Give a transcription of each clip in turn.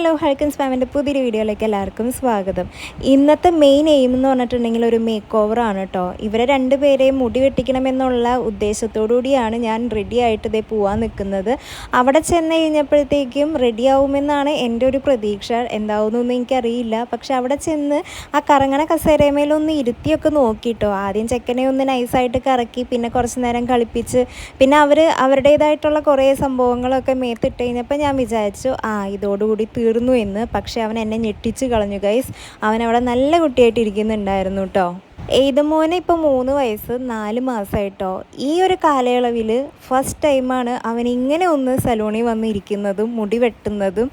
Hello ഹൾക്കൻസ് ഫാമിന്റെ പുതിയൊരു വീഡിയോയിലേക്ക് എല്ലാവർക്കും സ്വാഗതം. ഇന്നത്തെ മെയിൻ എയിം എന്ന് പറഞ്ഞിട്ടുണ്ടെങ്കിൽ ഒരു മേക്ക് ആണ് കേട്ടോ ഇവരെ രണ്ടുപേരെയും മുടി വെട്ടിക്കണമെന്നുള്ള ഉദ്ദേശത്തോടു കൂടിയാണ് ഞാൻ റെഡി ആയിട്ട് ഇതേ പോവാൻ നിൽക്കുന്നത്. അവിടെ ചെന്ന് കഴിഞ്ഞപ്പോഴത്തേക്കും റെഡി ആവുമെന്നാണ് എന്റെ ഒരു പ്രതീക്ഷ. എന്താവുമെന്നൊന്നും എനിക്കറിയില്ല. പക്ഷെ അവിടെ ചെന്ന് ആ കറങ്ങണ കസേരമേലൊന്ന് ഇരുത്തിയൊക്കെ നോക്കിട്ടോ ആദ്യം ചെക്കനെ ഒന്ന് നൈസായിട്ട് കറക്കി പിന്നെ കുറച്ച് നേരം കളിപ്പിച്ച് പിന്നെ അവർ അവരുടേതായിട്ടുള്ള കുറേ സംഭവങ്ങളൊക്കെ മേത്തിട്ട് കഴിഞ്ഞപ്പോൾ ഞാൻ വിചാരിച്ചു ആ ഇതോടുകൂടി തീർന്നു എന്ന് പക്ഷേ അവൻ എന്നെ ഞെട്ടിച്ച് കളഞ്ഞു ഗൈസ് അവൻ അവിടെ നല്ല കുട്ടിയായിട്ട് ഇരിക്കുന്നുണ്ടായിരുന്നു കേട്ടോ എയ്തമോന് ഇപ്പോൾ മൂന്ന് വയസ്സ് നാല് മാസമായിട്ടോ ഈ ഒരു കാലയളവിൽ ഫസ്റ്റ് ടൈമാണ് അവൻ ഇങ്ങനെ ഒന്ന് സലൂണിൽ വന്നിരിക്കുന്നതും മുടി വെട്ടുന്നതും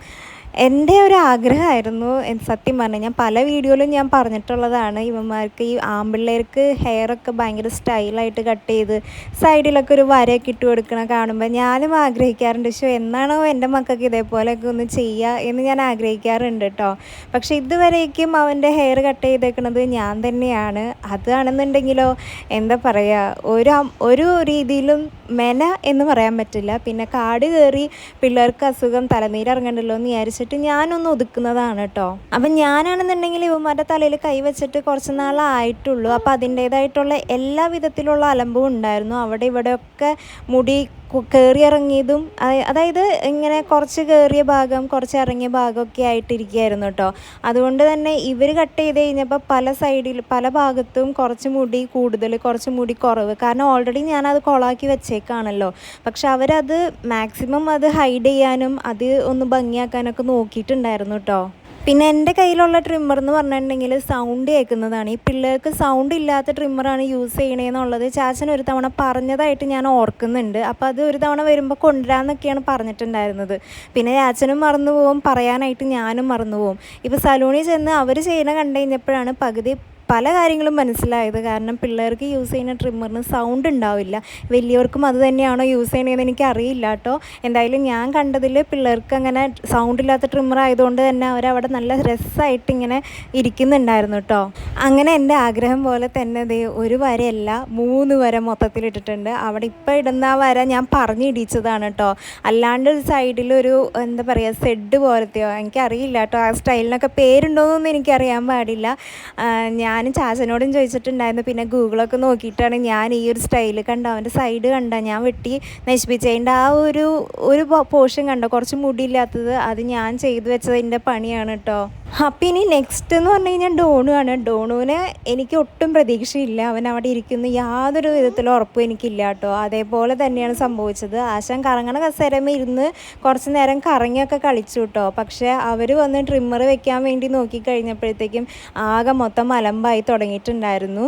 എന്റെ ഒരു ആഗ്രഹമായിരുന്നു സത്യം പറഞ്ഞാൽ ഞാൻ പല വീഡിയോയിലും ഞാൻ പറഞ്ഞിട്ടുള്ളതാണ്. ഇവന്മാർക്ക് ഈ ആമ്പിള്ളേർക്ക് ഹെയറൊക്കെ ഭയങ്കര സ്റ്റൈലായിട്ട് കട്ട് ചെയ്ത് സൈഡിലൊക്കെ ഒരു വരയൊക്കെ ഇട്ട് കൊടുക്കണ കാണുമ്പോൾ ഞാനും ആഗ്രഹിക്കാറുണ്ട് പക്ഷേ എന്നാണോ എന്റെ മക്കൾക്ക് ഇതേപോലെയൊക്കെ ഒന്ന് ചെയ്യുക എന്ന് ഞാൻ ആഗ്രഹിക്കാറുണ്ട് കേട്ടോ പക്ഷേ ഇതുവരേക്കും അവന്റെ ഹെയർ കട്ട് ചെയ്തേക്കണത് ഞാൻ തന്നെയാണ്. അതാണെന്നുണ്ടെങ്കിലോ എന്താ പറയുക ഒരു ഒരു രീതിയിലും മെന എന്ന് പറയാൻ പറ്റില്ല. പിന്നെ കാട് കയറി പിള്ളേർക്ക് അസുഖം തലനീരിറങ്ങണ്ടല്ലോ എന്ന് വിചാരിച്ചിട്ട് ഞാനൊന്ന് ഒതുക്കുന്നതാണ് കേട്ടോ അപ്പം ഞാനാണെന്നുണ്ടെങ്കിൽ ഇവന്മാരുടെ തലയിൽ കൈവച്ചിട്ട് കുറച്ച് നാളായിട്ടുള്ളൂ. അപ്പം അതിന്റേതായിട്ടുള്ള എല്ലാ വിധത്തിലുള്ള അലമ്പും ഉണ്ടായിരുന്നു. അവിടെ ഇവിടെയൊക്കെ മുടി കയറിയിറങ്ങിയതും അതായ- അതായത് ഇങ്ങനെ കുറച്ച് കയറിയ ഭാഗം കുറച്ച് ഇറങ്ങിയ ഭാഗമൊക്കെ ആയിട്ടിരിക്കുകയായിരുന്നു കേട്ടോ. അതുകൊണ്ട് തന്നെ ഇവർ കട്ട് ചെയ്ത് കഴിഞ്ഞപ്പോൾ പല സൈഡിൽ പല ഭാഗത്തും കുറച്ച് മുടി കൂടുതൽ കുറച്ച് മുടി കുറവ്. കാരണം ഓൾറെഡി ഞാനത് കൊളാക്കി വെച്ചേക്കാണല്ലോ. പക്ഷെ അവരത് മാക്സിമം അത് ഹൈഡ് ചെയ്യാനും അത് ഒന്ന് ഭംഗിയാക്കാനൊക്കെ നോക്കിയിട്ടുണ്ടായിരുന്നു കേട്ടോ. പിന്നെ എന്റെ കയ്യിലുള്ള ട്രിമ്മർ എന്ന് പറഞ്ഞിട്ടുണ്ടെങ്കിൽ സൗണ്ട് കേൾക്കുന്നതാണ്. ഈ പിള്ളേർക്ക് സൗണ്ട് ഇല്ലാത്ത ട്രിമ്മറാണ് യൂസ് ചെയ്യണേന്നുള്ളത് ചാച്ചൻ ഒരു തവണ പറഞ്ഞതായിട്ട് ഞാൻ ഓർക്കുന്നുണ്ട്. അപ്പോൾ അത് ഒരു തവണ വരുമ്പോൾ കൊണ്ടുവരാമെന്നൊക്കെയാണ് പറഞ്ഞിട്ടുണ്ടായിരുന്നത്. പിന്നെ ചാച്ചനും മറന്നു പോവും പറയാനായിട്ട് ഞാനും മറന്നു പോവും ഇപ്പോൾ സലൂണിൽ ചെന്ന് അവർ ചെയ്യണ കണ്ടു കഴിഞ്ഞപ്പോഴാണ് പകുതി പല കാര്യങ്ങളും മനസ്സിലായത്. കാരണം പിള്ളേർക്ക് യൂസ് ചെയ്യുന്ന ട്രിമ്മറിന് സൗണ്ട് ഉണ്ടാവില്ല. വലിയവർക്കും അത് തന്നെയാണോ യൂസ് ചെയ്യണതെന്ന് എനിക്ക് അറിയില്ല കേട്ടോ. എന്തായാലും ഞാൻ കണ്ടതിൽ പിള്ളേർക്ക് അങ്ങനെ സൗണ്ട് ഇല്ലാത്ത ട്രിമ്മർ ആയതുകൊണ്ട് തന്നെ അവരവിടെ നല്ല രസമായിട്ട് ഇങ്ങനെ ഇരിക്കുന്നുണ്ടായിരുന്നു കേട്ടോ. അങ്ങനെ എന്റെ ആഗ്രഹം പോലെ തന്നെ ദേ ഒരു വരയല്ല മൂന്ന് വര മൊത്തത്തിലിട്ടിട്ടുണ്ട് അവിടെ ഇപ്പോൾ ഇടുന്ന ആ വര ഞാൻ പറഞ്ഞിടിച്ചതാണ് കേട്ടോ. അല്ലാണ്ട് സൈഡിൽ ഒരു എന്താ പറയുക സെഡ് പോലത്തെയോ എനിക്കറിയില്ല കേട്ടോ. ആ സ്റ്റൈലിനൊക്കെ പേരുണ്ടോയെന്നൊന്നും എനിക്കറിയാൻ പാടില്ല. ആ, ഞാനും ചാച്ചനോടും ചോദിച്ചിട്ടുണ്ടായിരുന്നു. പിന്നെ ഗൂഗിളൊക്കെ നോക്കിയിട്ടാണ് ഞാൻ ഈ ഒരു സ്റ്റൈൽ കണ്ട അവന്റെ സൈഡ് കണ്ട ഞാൻ വെട്ടി നശിപ്പിച്ചതിന്റെ ആ ഒരു ഒരു പോർഷൻ കണ്ടോ? കുറച്ച് മുടിയില്ലാത്തത്. അത് ഞാൻ ചെയ്തു വെച്ചതിന്റെ പണിയാണ് കേട്ടോ അപ്പം ഇനി നെക്സ്റ്റ് എന്ന് പറഞ്ഞു കഴിഞ്ഞാൽ ആണ്. ഡോണുവിന് എനിക്ക് ഒട്ടും പ്രതീക്ഷയില്ല. അവൻ അവിടെ ഇരിക്കുന്ന. യാതൊരു വിധത്തിലും ഉറപ്പും എനിക്കില്ല കേട്ടോ. അതേപോലെ തന്നെയാണ് സംഭവിച്ചത്. ആശാൻ കറങ്ങണ കസേരമേ ഇരുന്ന് കുറച്ച് നേരം കറങ്ങിയൊക്കെ കളിച്ചു കേട്ടോ. പക്ഷേ അവർ വന്ന് ട്രിമ്മർ വെക്കാൻ വേണ്ടി നോക്കിക്കഴിഞ്ഞപ്പോഴത്തേക്കും ആകെ മൊത്തം അലമ്പായി തുടങ്ങിയിട്ടുണ്ടായിരുന്നു.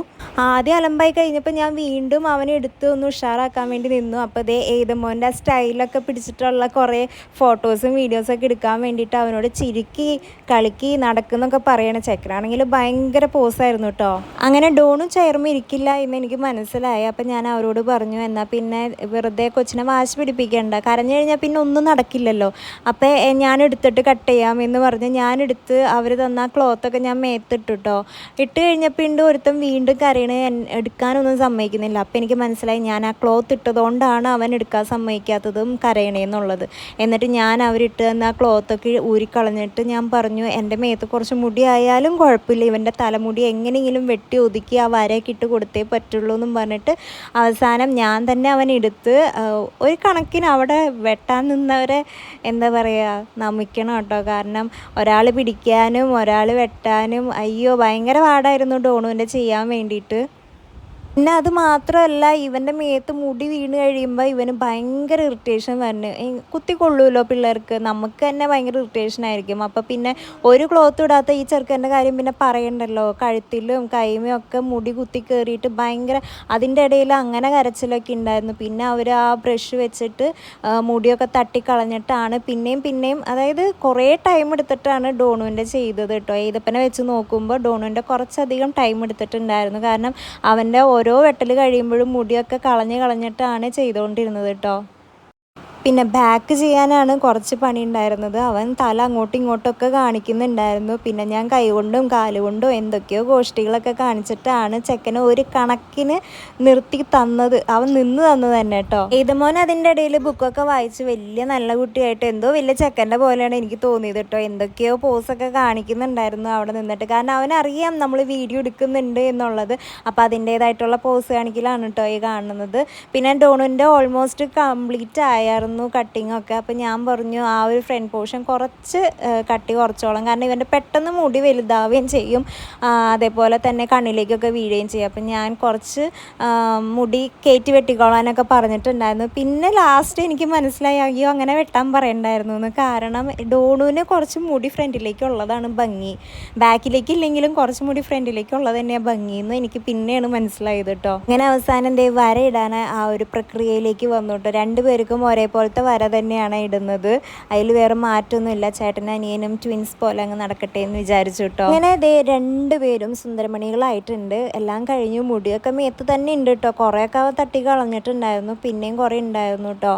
ആദ്യം അലമ്പായി കഴിഞ്ഞപ്പോൾ ഞാൻ വീണ്ടും അവനെ എടുത്ത് ഒന്ന് ഉഷാറാക്കാൻ വേണ്ടി നിന്നു. അപ്പോൾ ദേ ഏതമോന്റെ ആ സ്റ്റൈലൊക്കെ പിടിച്ചിട്ടുള്ള കുറേ ഫോട്ടോസും വീഡിയോസൊക്കെ എടുക്കാൻ വേണ്ടിയിട്ട് അവനോട് ചിരിക്കി കളിക്കി നടക്കുന്നൊക്കെ പറയണ ചെക്കനാണെങ്കിൽ ഭയങ്കര പോസായിരുന്നു കേട്ടോ അങ്ങനെ ഡോണും ചെയർമ ഇരിക്കില്ല എന്ന് എനിക്ക് മനസ്സിലായി. അപ്പം ഞാൻ അവരോട് പറഞ്ഞു എന്നാൽ പിന്നെ വെറുതെ കൊച്ചിനെ വാശി പിടിപ്പിക്കണ്ട. കരഞ്ഞു കഴിഞ്ഞാൽ പിന്നെ ഒന്നും നടക്കില്ലല്ലോ. അപ്പോൾ ഞാൻ എടുത്തിട്ട് കട്ട് ചെയ്യാം എന്ന് പറഞ്ഞ് ഞാൻ എടുത്ത് അവർ തന്ന ക്ലോത്ത് ക്ലോത്തൊക്കെ ഞാൻ മേത്തിട്ടു കേട്ടോ ഇട്ട് കഴിഞ്ഞപ്പോൾ ഉണ്ട് ഒരുത്തൻ വീണ്ടും കരയണ. എടുക്കാനൊന്നും സമ്മതിക്കുന്നില്ല. അപ്പോൾ എനിക്ക് മനസ്സിലായി ഞാൻ ആ ക്ലോത്ത് ഇട്ടതുകൊണ്ടാണ് അവൻ എടുക്കാൻ സമ്മതിക്കാത്തതും കരയണേന്നുള്ളത്. എന്നിട്ട് ഞാൻ അവരിട്ട് തന്ന ആ ക്ലോത്തൊക്കെ ഊരിക്കളഞ്ഞിട്ട് ഞാൻ പറഞ്ഞു എന്റെ മേത്ത് കുറച്ച് മുടി ആയാലും കുഴപ്പമില്ല. ഇവന്റെ തലമുടി എങ്ങനെയെങ്കിലും വെട്ടി ഒതുക്കി ആ വരയൊക്കെ ഇട്ട് കൊടുത്തേ പറ്റുള്ളൂ എന്നും പറഞ്ഞിട്ട് അവസാനം ഞാൻ തന്നെ അവൻ എടുത്ത് ഒരു കണക്കിന് അവിടെ വെട്ടാൻ നിന്നവരെ എന്താ പറയുക നമിക്കണം കേട്ടോ. കാരണം ഒരാൾ പിടിക്കാനും ഒരാൾ വെട്ടാനും അയ്യോ ഭയങ്കര പാടായിരുന്നു ഡോണുവിന്റെ ചെയ്യാൻ വേണ്ടിയിട്ട്. പിന്നെ അത് മാത്രമല്ല ഇവന്റെ മേത്ത് മുടി വീണ് കഴിയുമ്പോൾ ഇവന് ഭയങ്കര ഇറിറ്റേഷൻ വരണം കുത്തി കൊള്ളുമല്ലോ പിള്ളേർക്ക്? നമുക്ക് തന്നെ ഭയങ്കര ഇറിറ്റേഷൻ ആയിരിക്കും. അപ്പോൾ പിന്നെ ഒരു ക്ലോത്ത് ഇടാത്ത ഈ ചെറുക്കന്റെ കാര്യം പിന്നെ പറയണ്ടല്ലോ. കഴുത്തിലും കൈമയും ഒക്കെ മുടി കുത്തി കയറിയിട്ട് ഭയങ്കര അതിന്റെ ഇടയിൽ അങ്ങനെ കരച്ചിലൊക്കെ ഉണ്ടായിരുന്നു പിന്നെ അവർ ആ ബ്രഷ് വെച്ചിട്ട് മുടിയൊക്കെ തട്ടിക്കളഞ്ഞിട്ടാണ് പിന്നെയും പിന്നെയും അതായത് കുറേ ടൈം എടുത്തിട്ടാണ് ഡോണുവിന്റെ ചെയ്തത് കേട്ടോ. ഏതപ്പനെ വെച്ച് നോക്കുമ്പോൾ ഡോണുവിന്റെ കുറച്ചധികം ടൈം എടുത്തിട്ടുണ്ടായിരുന്നു. കാരണം അവന്റെ ഓരോ വെട്ടൽ കഴിയുമ്പോഴും മുടിയൊക്കെ കളഞ്ഞ് കളഞ്ഞിട്ടാണ് ചെയ്തുകൊണ്ടിരുന്നത് കേട്ടോ പിന്നെ ബാക്ക് ചെയ്യാനാണ് കുറച്ച് പണി ഉണ്ടായിരുന്നത്. അവൻ തല അങ്ങോട്ടും ഇങ്ങോട്ടൊക്കെ കാണിക്കുന്നുണ്ടായിരുന്നു. പിന്നെ ഞാൻ കൈകൊണ്ടും കാലുകൊണ്ടും എന്തൊക്കെയോ ഗോഷ്ടികളൊക്കെ കാണിച്ചിട്ടാണ് ചെക്കനെ ഒരു കണക്കിന് നിർത്തി തന്നത്. അവൻ നിന്ന് തന്നത് തന്നെ കേട്ടോ. ഏതുമോൻ അതിന്റെ ഇടയിൽ ബുക്കൊക്കെ വായിച്ച് വലിയ നല്ല കുട്ടിയായിട്ട് എന്തോ വലിയ ചെക്കന്റെ പോലെയാണ് എനിക്ക് തോന്നിയത് കേട്ടോ. എന്തൊക്കെയോ പോസൊക്കെ കാണിക്കുന്നുണ്ടായിരുന്നു അവിടെ നിന്നിട്ട്. കാരണം അവനറിയാം നമ്മൾ വീഡിയോ എടുക്കുന്നുണ്ട് എന്നുള്ളത്. അപ്പോൾ അതിന്റേതായിട്ടുള്ള പോസ് കാണിക്കലാണ് കേട്ടോ ഈ കാണുന്നത്. പിന്നെ ഡോണുന്റെ ഓൾമോസ്റ്റ് കംപ്ലീറ്റ് ആയിരുന്നു കട്ടിങ് ഒക്കെ. അപ്പോൾ ഞാൻ പറഞ്ഞു ആ ഒരു ഫ്രണ്ട് പോർഷൻ കുറച്ച് കട്ടി കുറച്ചോളം. കാരണം ഇവന്റെ പെട്ടെന്ന് മുടി വലുതാവുകയും ചെയ്യും. അതേപോലെ തന്നെ കണ്ണിലേക്കൊക്കെ വീഴുകയും ചെയ്യും. അപ്പം ഞാൻ കുറച്ച് മുടി കയറ്റി വെട്ടിക്കോളാനൊക്കെ പറഞ്ഞിട്ടുണ്ടായിരുന്നു. പിന്നെ ലാസ്റ്റ് എനിക്ക് മനസ്സിലായി അയ്യോ അങ്ങനെ വെട്ടാൻ പറയണ്ടായിരുന്നു എന്ന്. കാരണം ഡോണുവിന് കുറച്ച് മുടി ഫ്രണ്ടിലേക്ക് ഉള്ളതാണ് ഭംഗി. ബാക്കിലേക്ക് ഇല്ലെങ്കിലും കുറച്ച് മുടി ഫ്രണ്ടിലേക്ക് ഉള്ളത് തന്നെയാണ് ഭംഗി എന്ന് എനിക്ക് പിന്നെയാണ് മനസ്സിലായത് കേട്ടോ അങ്ങനെ അവസാനം ദേ വരയിടാൻ ആ ഒരു പ്രക്രിയയിലേക്ക് വന്നു കേട്ടോ രണ്ടുപേർക്കും ഒരേപോലത്തെ വര തന്നെയാണ് ഇടുന്നത്. അതിൽ വേറെ മാറ്റമൊന്നുമില്ല ചേട്ടനും അനിയനും ട്വിൻസ് പോലെ അങ്ങ് നടക്കട്ടെ എന്ന് വിചാരിച്ചു കേട്ടോ അങ്ങനെ ദേ രണ്ടുപേരും സുന്ദരമണികളായിട്ടുണ്ട്. എല്ലാം കഴിഞ്ഞു. മുടിയൊക്കെ മേത്ത് തന്നെ ഉണ്ട് കേട്ടോ കുറേയൊക്കെ തട്ടി കളഞ്ഞിട്ടുണ്ടായിരുന്നു. പിന്നെയും കുറേ ഉണ്ടായിരുന്നു കേട്ടോ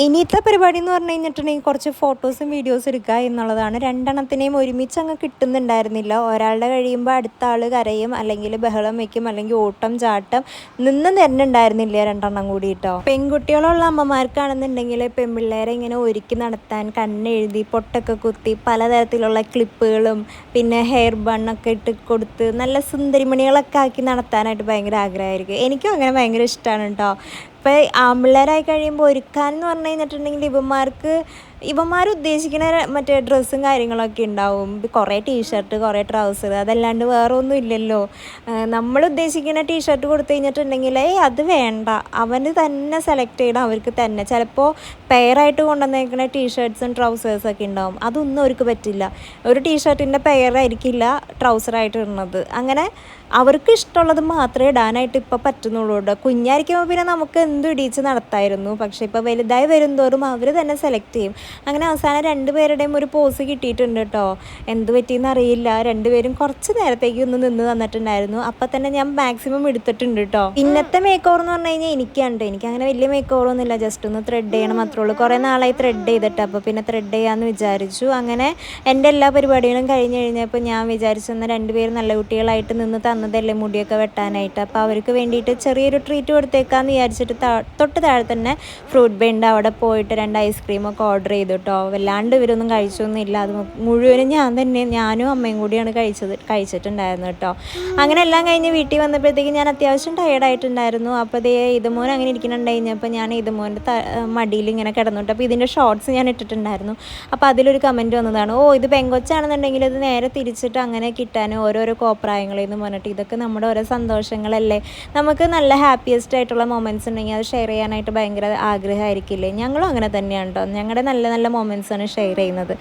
ഇനിയത്തെ പരിപാടി എന്ന് പറഞ്ഞു കഴിഞ്ഞിട്ടുണ്ടെങ്കിൽ കുറച്ച് ഫോട്ടോസും വീഡിയോസും എടുക്കുക എന്നുള്ളതാണ്. രണ്ടെണ്ണത്തിനെയും ഒരുമിച്ച് അങ്ങ് കിട്ടുന്നുണ്ടായിരുന്നില്ല. ഒരാളുടെ കഴിയുമ്പോൾ അടുത്ത ആൾ കരയും അല്ലെങ്കിൽ ബഹളം വയ്ക്കും അല്ലെങ്കിൽ ഓട്ടം ചാട്ടം നിന്ന് തരുന്നുണ്ടായിരുന്നില്ല രണ്ടെണ്ണം കൂടി കേട്ടോ പെൺകുട്ടികളുള്ള അമ്മമാർക്കാണെന്നുണ്ടെങ്കിൽ പെൺപിള്ളേരെ ഇങ്ങനെ ഒരുക്കി നടത്താൻ കണ്ണെഴുതി പൊട്ടൊക്കെ കുത്തി പലതരത്തിലുള്ള ക്ലിപ്പുകളും പിന്നെ ഹെയർ ബണ്ണൊക്കെ ഇട്ട് കൊടുത്ത് നല്ല സുന്ദരിമണികളൊക്കെ ആക്കി നടത്താനായിട്ട് ഭയങ്കര ആഗ്രഹമായിരിക്കും. എനിക്കും അങ്ങനെ ഭയങ്കര ഇഷ്ടമാണ് കേട്ടോ ഇപ്പോൾ ആമ്പിള്ളേരായി കഴിയുമ്പോൾ ഒരുക്കാൻ എന്ന് പറഞ്ഞു കഴിഞ്ഞിട്ടുണ്ടെങ്കിൽ ഇവന്മാർക്ക് ഇവന്മാർ ഉദ്ദേശിക്കുന്ന മറ്റേ ഡ്രസ്സും കാര്യങ്ങളൊക്കെ ഉണ്ടാവും. കുറേ ടീഷർട്ട് കുറേ ട്രൗസർ അതല്ലാണ്ട് വേറെ ഒന്നും ഇല്ലല്ലോ. നമ്മൾ ഉദ്ദേശിക്കുന്ന ടീഷർട്ട് കൊടുത്തു കഴിഞ്ഞിട്ടുണ്ടെങ്കിൽ അത് വേണ്ട. അവന് തന്നെ സെലക്ട് ചെയ്യണം അവർക്ക് തന്നെ. ചിലപ്പോൾ പെയറായിട്ട് കൊണ്ടുവന്നേക്കുന്ന ടീഷർട്ട്സും ട്രൗസേഴ്സൊക്കെ ഉണ്ടാവും. അതൊന്നും അവർക്ക് പറ്റില്ല. ഒരു ടീഷർട്ടിന്റെ പെയറായിരിക്കില്ല ട്രൗസറായിട്ട് ഇടുന്നത്. അങ്ങനെ അവർക്ക് ഇഷ്ടമുള്ളത് മാത്രമേ ഇടാനായിട്ട് ഇപ്പോൾ പറ്റുന്നുള്ളൂ കേട്ടോ. കുഞ്ഞായിരിക്കുമ്പോൾ പിന്നെ നമുക്ക് എന്തും ഇടിച്ച് നടത്തായിരുന്നു? പക്ഷേ ഇപ്പോൾ വലുതായി വരുന്തോറും അവർ തന്നെ സെലക്ട് ചെയ്യും. അങ്ങനെ അവസാനം രണ്ടുപേരുടെയും ഒരു പോസ് കിട്ടിയിട്ടുണ്ട് കേട്ടോ എന്ത് പറ്റിയെന്ന് അറിയില്ല. രണ്ടുപേരും കുറച്ച് നേരത്തേക്ക് ഒന്ന് നിന്ന് തന്നിട്ടുണ്ടായിരുന്നു അപ്പം തന്നെ ഞാൻ മാക്സിമം എടുത്തിട്ടുണ്ട് കേട്ടോ ഇന്നത്തെ മേക്ക് ഓവർ എന്ന് പറഞ്ഞു കഴിഞ്ഞാൽ എനിക്കാണ് കേട്ടോ എനിക്ക് അങ്ങനെ വലിയ മേക്ക് ഓവർ ഒന്നുമില്ല. ജസ്റ്റ് ഒന്ന് ത്രെഡ് ചെയ്യണം മാത്രമേ ഉള്ളൂ. കുറേ നാളായി ത്രെഡ് ചെയ്തിട്ട്. അപ്പോൾ പിന്നെ ത്രെഡ് ചെയ്യാമെന്ന് വിചാരിച്ചു. അങ്ങനെ എന്റെ എല്ലാ പരിപാടികളും കഴിഞ്ഞ് കഴിഞ്ഞപ്പോൾ ഞാൻ വിചാരിച്ചു തന്ന രണ്ടുപേരും നല്ല കുട്ടികളായിട്ട് നിന്ന് തന്നതല്ലേ മുടിയൊക്കെ വെട്ടാനായിട്ട്. അപ്പോൾ അവർക്ക് വേണ്ടിയിട്ട് ചെറിയൊരു ട്രീറ്റ് കൊടുത്തേക്കാന്ന് വിചാരിച്ചിട്ട് തൊട്ട് താഴെ തന്നെ ഫ്രൂട്ട് ബെൻഡ് അവിടെ പോയിട്ട് രണ്ട് ഐസ്ക്രീമൊക്കെ ഓർഡർ ചെയ്തു കേട്ടോ വല്ലാണ്ട് ഇവരൊന്നും കഴിച്ചൊന്നുമില്ല. അത് മുഴുവനും ഞാൻ തന്നെ ഞാനും അമ്മയും കൂടിയാണ് കഴിച്ചത് കഴിച്ചിട്ടുണ്ടായിരുന്നു കേട്ടോ. അങ്ങനെ എല്ലാം കഴിഞ്ഞ് വീട്ടിൽ വന്നപ്പോഴത്തേക്ക് ഞാൻ അത്യാവശ്യം ടയേർഡായിട്ടുണ്ടായിരുന്നു അപ്പോൾ ദേ ഇതുമോൻ അങ്ങനെ ഇരിക്കുന്നുണ്ടായിരുന്നപ്പോൾ ഞാൻ ഇതുമോന്റെ മടിയിൽ ഇങ്ങനെ കിടന്നിട്ട് അപ്പോൾ ഇതിന്റെ ഷോർട്സ് ഞാൻ ഇട്ടിട്ടുണ്ടായിരുന്നു. അപ്പോൾ അതിലൊരു കമന്റ് വന്നതാണ് ഓ ഇത് പെങ്കൊച്ചാണെന്നുണ്ടെങ്കിൽ ഇത് നേരെ തിരിച്ചിട്ട് അങ്ങനെ കിട്ടാനും ഓരോരോ കോപ്രായങ്ങളെന്ന് പറഞ്ഞിട്ട് ഇതൊക്കെ നമ്മുടെ ഓരോ സന്തോഷങ്ങളല്ലേ? നമുക്ക് നല്ല ഹാപ്പിയസ്റ്റ് ആയിട്ടുള്ള മൊമെന്റ്സ് ഉണ്ടെങ്കിൽ അത് ഷെയർ ചെയ്യാനായിട്ട് ഭയങ്കര ആഗ്രഹമായിരിക്കില്ലേ? ഞങ്ങളും അങ്ങനെ തന്നെയാണ് കേട്ടോ. ഞങ്ങളുടെ നല്ല നല്ല മൊമെന്റ്സ് ആണ് ഷെയർ ചെയ്യുന്നത്.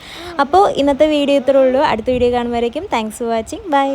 അപ്പോൾ ഇന്നത്തെ വീഡിയോ ഇത്രയുള്ളൂ അടുത്ത വീഡിയോ കാണുമ്പോഴേക്കും താങ്ക്സ് ഫോർ വാച്ചിങ് ബൈ